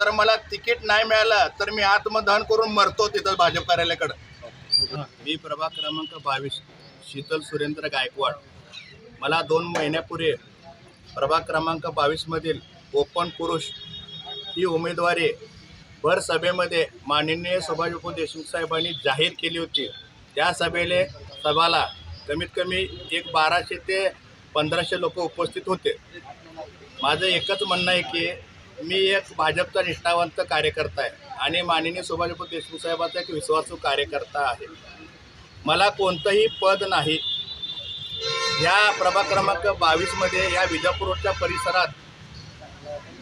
जर मला तिकीट नाही मिळालं तर मी आत्मदहन करून मरतो तिथं भाजप कार्यालयाकडं. मी प्रभाग क्रमांक बावीस शीतल सुरेंद्र गायकवाड. मला दोन महिन्यापूर्वी प्रभाग क्रमांक बावीसमधील ओपन पुरुष ही उमेदवारी भर सभेमध्ये माननीय सुभाषबाबू देशमुख साहेबांनी जाहीर केली होती. त्या सभेले सभाला कमीत कमी एक बाराशे ते पंधराशे लोक उपस्थित होते. माझं एकच म्हणणं आहे की मी एक भाजपचा निष्ठावंत कार्यकर्ता आहे आणि माननीय सुभाषबाबू देशमुख साहेबांचा एक विश्वासू कार्यकर्ता आहे. मला कोणतंही पद नाही. या प्रभाग क्रमांक बावीसमध्ये या विजापूरच्या परिसरात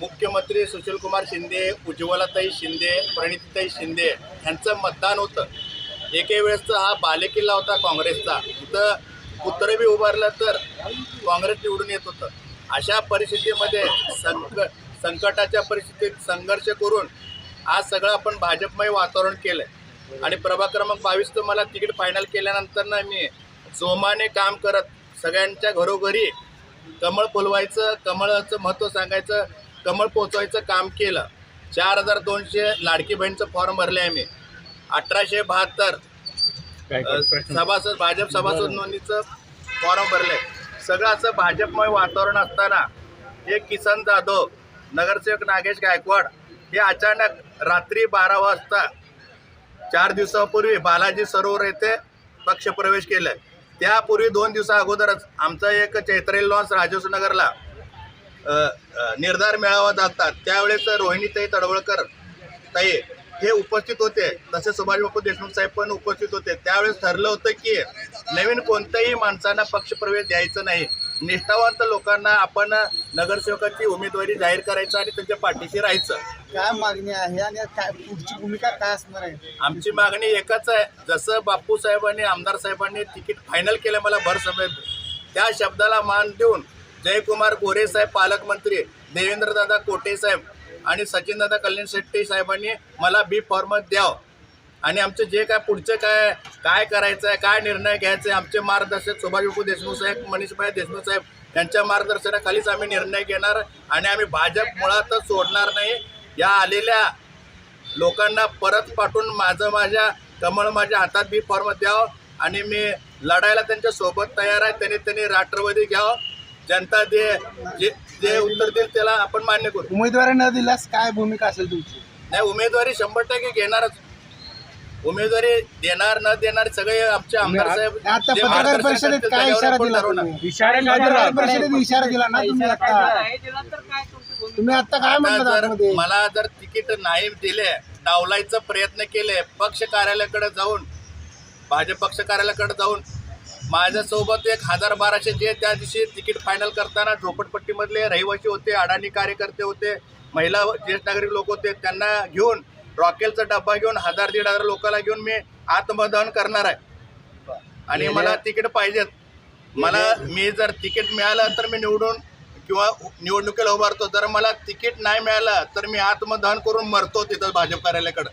मुख्यमंत्री सुशीलकुमार शिंदे उज्ज्वलाताई शिंदे प्रणितीताई शिंदे यांचं मतदान होतं. एके वेळेसचा हा बालेकिल्ला होता काँग्रेसचा. इथं कुत्रं बी उभारलं तर काँग्रेस निवडून येत होतं. अशा परिस्थितीमध्ये संकट संकटाच्या परिस्थितीत संघर्ष करून आज सगळं आपण भाजपमय वातावरण केलं आहे आणि प्रभाग क्रमांक बावीसचं मला तिकीट फायनल केल्यानंतर ना मी जोमाने काम करत सगळ्यांच्या घरोघरी कमळ फुलवायचं कमळाचं महत्त्व सांगायचं कमळ पोचवायचं काम केलं. चार हजार दोनशे लाडकी बहीणचं फॉर्म भरले आहे मी अठराशे बहात्तर सभासद भाजप सभासद नोंदणीचं फॉर्म भरले. सगळं असं भाजपमय वातावरण असताना हे किसन जाधव नगरसेवक नागेश गायकवाड हे अचानक रात्री बारा वाजता चार दिवसापूर्वी बालाजी सरोवर येथे पक्षप्रवेश केलं. त्यापूर्वी दोन दिवसा अगोदरच आमचा एक चैत्रेल लॉन्स राजेशनगरला निर्धार मेळावा जातात त्यावेळेस रोहिणीताई तडवळकर ताई हे उपस्थित होते. तसे सुभाषबापू देशमुख साहेब पण उपस्थित होते. त्यावेळेस ठरलं होतं की नवीन कोणत्याही माणसांना पक्षप्रवेश द्यायचं नाही. निष्ठावंत लोकांना आपण नगरसेवकाची उमेदवारी जाहीर करायचं आणि त्यांच्या पाठीशी राहायचं. काय मागणी आहे आणि काय पुढची भूमिका काय असणार आहे? आमची मागणी एकच आहे. जसं बापू साहेबांनी आमदार साहेबांनी तिकीट फायनल केलं मला भर सभेत त्या शब्दाला मान देऊन जयकुमार गोरे साहेब पालकमंत्री देवेंद्रदादा कोटे साहेब आणि सचिनदादा कल्याण शेट्टी साहेबांनी मला बी फॉर्म द्यावं. आणि आमचं जे काय पुढचं काय काय करायचं आहे काय निर्णय घ्यायचे आहे आमचे मार्गदर्शक सुभाषबाबू देशमुख साहेब मनीषभाई देशमुख साहेब यांच्या मार्गदर्शनाखालीच आम्ही निर्णय घेणार आणि आम्ही भाजप मुळातच सोडणार नाही. या आलेल्या लोकांना परत पाठवून माझं माझ्या कमळ माझ्या हातात बी फॉर्म द्यावं आणि मी लढायला त्यांच्यासोबत तयार आहे. त्यांनी त्यांनी राष्ट्रवादी घ्यावं. जनता दे जे जे उत्तर देईल त्याला आपण मान्य करू. उमेदवारी न दिल्यास काय भूमिका असेल तुमची? नाही उमेदवारी शंभर टक्के घेणारच. उमेदवारी देणार न देणार सगळे आमचे आमदार साहेब आता जे पत्रकार मार्गदर्शन परिषदेत करतील काय त्याच्यावर इशारा आपण दिला ठरवणार. तुम्ही? इशारा काय पत्रकार दिला? परिषदेत इशारा दिला ना तुम्ही आता तुम्ही आता काय आता म्हणतात जर आतमध्ये मला जर तिकीट नाही दिले डावलायचा प्रयत्न केले पक्ष कार्यालयाकडे जाऊन भाजप पक्ष कार्यालयाकडे जाऊन माझ्यासोबत एक हजार बाराशे जे त्या दिवशी तिकीट फायनल करताना झोपडपट्टीमधले रहिवासी होते अडाणी कार्यकर्ते होते महिला ज्येष्ठ नागरिक लोक होते त्यांना घेऊन रॉकेलचा डब्बा घेऊन हजार दीड हजार लोकांना घेऊन मी आत्मदहन करणार आहे. आणि मला तिकीट पाहिजेत. मला मी जर तिकीट मिळालं तर मी निवडून किंवा निवडणुकीला उभारतो. जर मला तिकीट नाही मिळालं तर मी आत्मदहन करून मरतो तिथं भाजप कार्यालयाकडं.